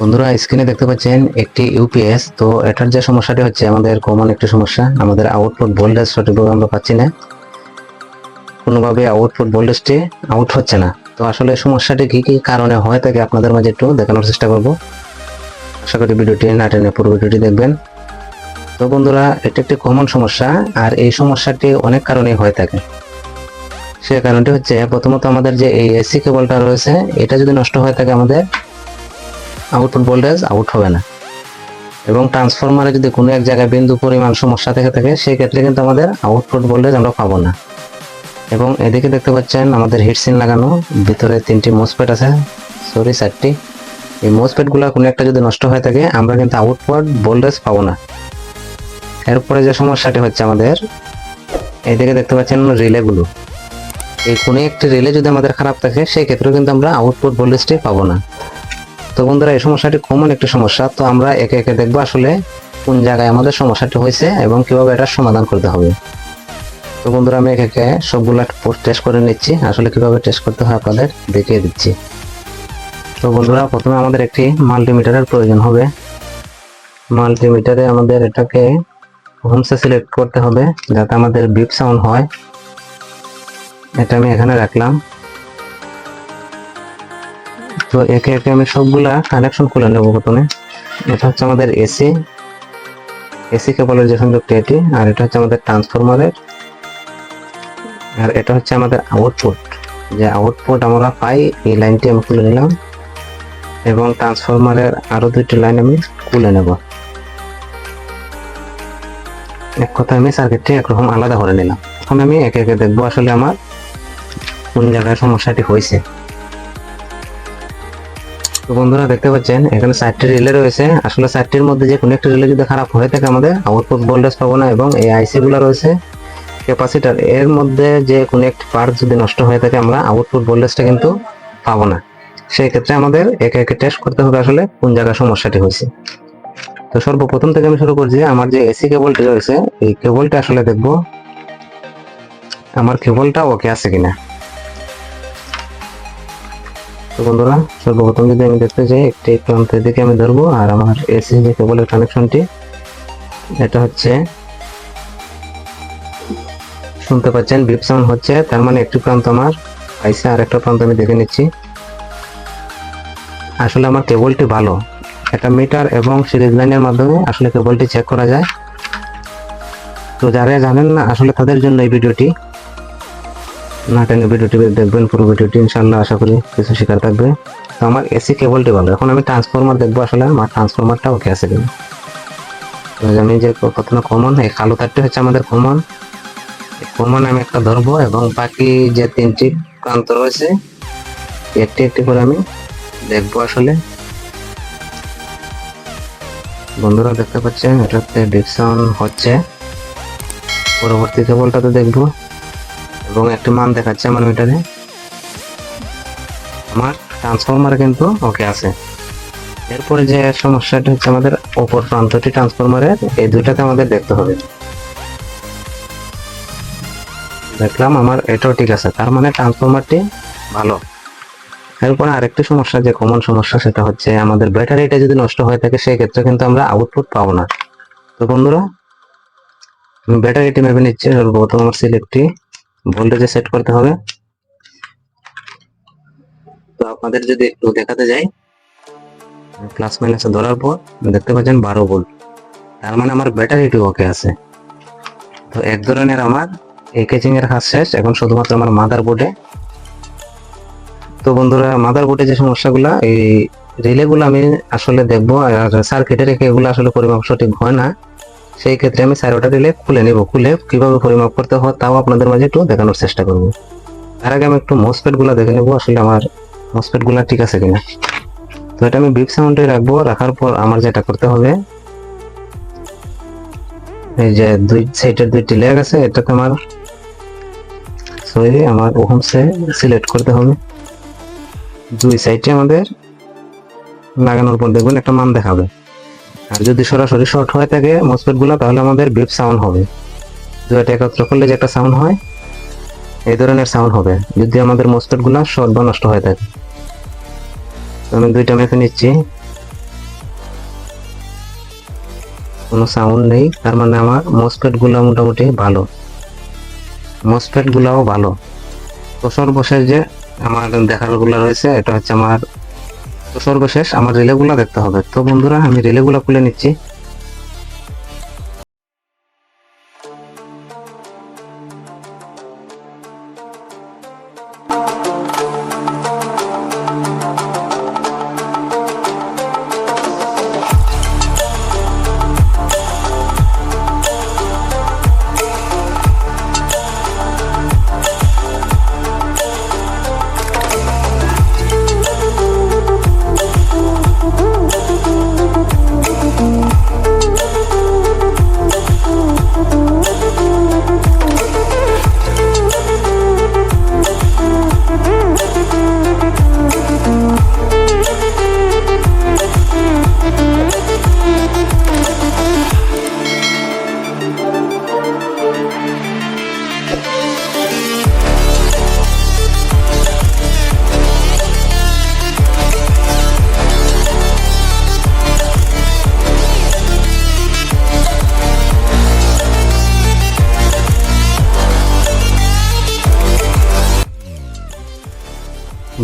বন্ধুরা স্ক্রিনে দেখতে পাচ্ছেন একটি ইউপিএস তো এটার যে সমস্যাটি হচ্ছে, আমাদের কমন একটি সমস্যা, আমাদের আউটপুট ভোল্টেজ সঠিকভাবে আমরা পাচ্ছি না। কোনোভাবে আউটপুট ভোল্টেজটি আউট হচ্ছে না। তো আসলে সমস্যাটি কি, কী কারণে হয় থাকে আপনাদের মাঝে একটু দেখানোর চেষ্টা করব। আশা করি ভিডিওটি না টেনে পুরো ভিডিওটি দেখবেন। তো বন্ধুরা, এটা একটি কমন সমস্যা, আর এই সমস্যাটি অনেক কারণে হয়ে থাকে। সে কারণটি হচ্ছে, প্রথমত আমাদের যে এই এসি কেবলটা রয়েছে, এটা যদি নষ্ট হয়ে থাকে আমাদের আউটপুট ভোল্টেজ আউট হবে না। এবং ট্রান্সফরমারে যদি কোনো এক জায়গায় বিন্দু পরিমাণ সমস্যা থেকে থাকে সেই ক্ষেত্রে কিন্তু আমাদের আউটপুট ভোল্টেজ আমরা পাবো না। এবং এদিকে দেখতে পাচ্ছেন আমাদের হিটসিন লাগানো, ভিতরে তিনটি মোসপেট আছে সরি চারটি। এই মোসপেটগুলো কোনো একটা যদি নষ্ট হয়ে থাকে, আমরা কিন্তু আউটপুট ভোল্টেজ পাবো না। এরপরে যে সমস্যাটি হচ্ছে আমাদের, এদিকে দেখতে পাচ্ছেন রিলেগুলো এই কোনো একটি রিলে যদি আমাদের খারাপ থাকে সেই ক্ষেত্রেও কিন্তু আমরা আউটপুট ভোল্টেজটি পাবো না। তো বন্ধুরা, এই সমস্যাটি কমন একটি সমস্যা। তো আমরা একে একে দেখব আসলে কোন জায়গায় আমাদের সমস্যাটি হয়েছে এবং কীভাবে এটার সমাধান করতে হবে। তো বন্ধুরা, আমি একে একে সবগুলো টেস্ট করে নিচ্ছি। আসলে কীভাবে টেস্ট করতে হয় আপনাদের দেখিয়ে দিচ্ছি। তো বন্ধুরা, প্রথমে আমাদের একটি মাল্টিমিটারের প্রয়োজন হবে। মাল্টিমিটারে আমাদের এটাকে হোমসে সিলেক্ট করতে হবে যাতে আমাদের বিপ সাউন্ড হয়। এটা আমি এখানে রাখলাম। তো একে একে আমি সবগুলা কানেকশন খুলে নেব প্রথমে। এটা হচ্ছে আমাদের এসি এসি কেবলের যে সংযোগটি এটি আর এটা হচ্ছে আমাদের ট্রান্সফরমারের আর এটা হচ্ছে আমাদের আউটপুট যে আউটপুট আমরা পাই, এই লাইনটি আমি খুলে নিলাম। এবং ট্রান্সফরমারের আরও দুইটি লাইন আমি খুলে নেব। এক কথা আমি সার্কিটটি একরকম আলাদা করে নিলাম। এখন আমি একে একে দেখব আসলে আমার কোন জায়গায় সমস্যাটি হয়েছে। তো বন্ধুরা দেখতে পাচ্ছেন, এখানে চারটি রিলে রয়েছে। আসলে চারটির মধ্যে যে কোনো একটা রিলে যদি খারাপ হয়ে থাকে আমাদের, আউটপুট ভোল্টেজ পাবো না এবং এই আইসি গুলো রয়েছে। ক্যাপাসিটার, এর মধ্যে যে কোনো একটি পার্ট যদি নষ্ট হয়ে থাকে আমরা আউটপুট ভোল্টেজটা কিন্তু পাবো না। সেই ক্ষেত্রে আমাদের একে একে টেস্ট করতে হবে আসলে কোন জায়গায় সমস্যাটি হয়েছে। তো সর্বপ্রথম থেকে আমি শুরু করছি, আমার যে এসি কেবলটি রয়েছে, এই কেবলটা আসলে দেখব, আমার কেবলটা ওকে আছে কিনা। তো বন্ধুরা, সর্বপ্রথম যদি আমি দেখতে চাই একটি প্রান্তের দিকে আমি ধরবো, আর আমার এসি যে কেবলের কানেকশনটি এটা হচ্ছে, শুনতে পাচ্ছেন বিপ সাউন্ড হচ্ছে, তার মানে একটি প্রান্ত আমার আইসে, আর একটা প্রান্ত আমি দেখে নিচ্ছি। আসলে আমার কেবলটি ভালো। এটা মিটার এবং সিরিজ লাইনের মাধ্যমে আসলে কেবলটি চেক করা যায়। তো যারা জানেন না আসলে তাদের জন্য এই ভিডিওটি। না টেনে ভিডিওটি দেখবেন, পুরো ভিডিওটি ইনশাল্লাহ আশা করি কিছু শেখার থাকবে। তো আমার এসি কেবলটি ভালো। এখন আমি ট্রান্সফরমার দেখব আসলে, আমার ট্রান্সফরমারটা ওকে আছে আমি যে প্রথমে কমন এই কালো তারটি হচ্ছে আমাদের কমন কমন আমি একটা ধরবো এবং বাকি যে তিনটি প্রান্ত রয়েছে, একটি একটি করে আমি দেখব আসলে। বন্ধুরা দেখতে পাচ্ছেন, এটাতে ডিকশন হচ্ছে। পরবর্তী কেবলটাতে দেখব। এবং একটি মান দেখাচ্ছে আমার মিটারে আমার ট্রান্সফরমার কিন্তু ওকে আছে। এরপরে যে সমস্যাটা হচ্ছে আমাদের অপর প্রান্তটি ট্রান্সফরমারের এই দুইটাতে আমাদের দেখতে হবে। দেখলাম আমার এটাও ঠিক আছে, তার মানে ট্রান্সফরমারটি ভালো। এরপরে আরেকটি সমস্যা, যে কমন সমস্যা, সেটা হচ্ছে আমাদের ব্যাটারিটা যদি নষ্ট হয়ে থাকে, সেই ক্ষেত্রে কিন্তু আমরা আউটপুট পাবো না। তো বন্ধুরা ব্যাটারিটি মেপে নিচ্ছি, সর্বপ্রথম আমার সিলেক্টটি ভোল্টেজে সেট করতে হবে। তো আপনাদের যদি একটু দেখাতে যাই প্লাস মাইনাসে ধরার পর দেখতে পাচ্ছেন বারো ভোল্ট তার মানে আমার ব্যাটারিটি ওকে আছে। তো এক ধরনের আমার কেচিং এর কাজ শেষ। এখন শুধুমাত্র আমার মাদার বোর্ডে তো বন্ধুরা মাদার বোর্ডে যে সমস্যাগুলো, এই রিলেগুলো আমি আসলে দেখব। আর সার্কিটে রেখে এগুলো আসলে পরিমাপ সঠিক হয় না। সেই ক্ষেত্রে আমি চারোটা রিলে খুলে নেব। খুলে কীভাবে পরিমাপ করতে হয় তাও আপনাদের মাঝে একটু দেখানোর চেষ্টা করব। তার আগে আমি একটু মসপেটগুলা দেখে নেব, আসলে আমার মসপেটগুলা ঠিক আছে কিনা। তো এটা আমি বিপ সাউন্ডে রাখব, রাখার পর আমার যেটা করতে হবে, এই যে দুই সাইডের দুইটি লেগ আছে এটাতে আমার সরি, আমার ওহমসে সিলেক্ট করতে হবে। দুই সাইডে আমাদের লাগানোর পর দেখবেন একটা মান দেখাবে। আর যদি সরাসরি শর্ট হয়ে থাকে মসফেটগুলো তাহলে আমাদের বিপ সাউন্ড হবে। দুইটা একত্র করলে যে একটা সাউন্ড হয়, এই ধরনের সাউন্ড হবে, যদি আমাদের মসফেটগুলো শর্ট বা নষ্ট হয়ে থাকে। আমি দুইটা মেপে নিচ্ছি। কোনো সাউন্ড নেই, তার মানে আমার মসফেটগুলো মোটামুটি ভালো। মসফেটগুলোও ভালো। তো সর্বশেষ যে আমার দেখারগুলো রয়েছে, এটা হচ্ছে আমার তো সর্বশেষ আমার রিলেগুলো দেখতে হবে। তো বন্ধুরা আমি রিলেগুলো খুলে নিচ্ছি।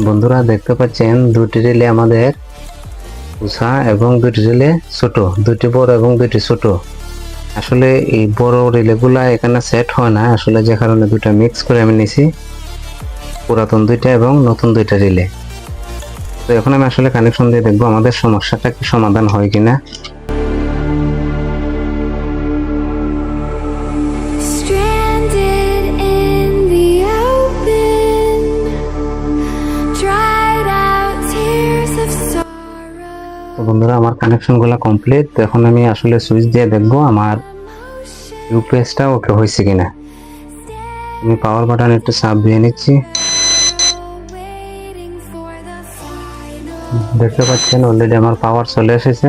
বন্ধুরা দেখতে পাচ্ছেন দুটি রিলে আমাদের উষা এবং দুটি রিলে ছোট দুটি বড় এবং দুটি ছোট। আসলে এই বড় রিলেগুলা এখানে সেট হয় না, আসলে যে কারণে দুটা মিক্স করে আমি নিছি। পুরাতন দুইটা এবং নতুন দুইটা রিলে। তো এখন আমি আসলে কানেকশন দিয়ে দেখব আমাদের সমস্যাটা কি, সমাধান হয় কিনা। বন্ধুরা, আমার কানেকশনগুলো কমপ্লিট তো এখন আমি আসলে সুইচ দিয়ে দেখব আমার ইউপিএসটা ওকে হয়েছে কিনা। আমি পাওয়ার বাটন একটু চাপ দিয়ে নিচ্ছি. দেখতে পাচ্ছেন অলরেডি আমার পাওয়ার চলে এসেছে।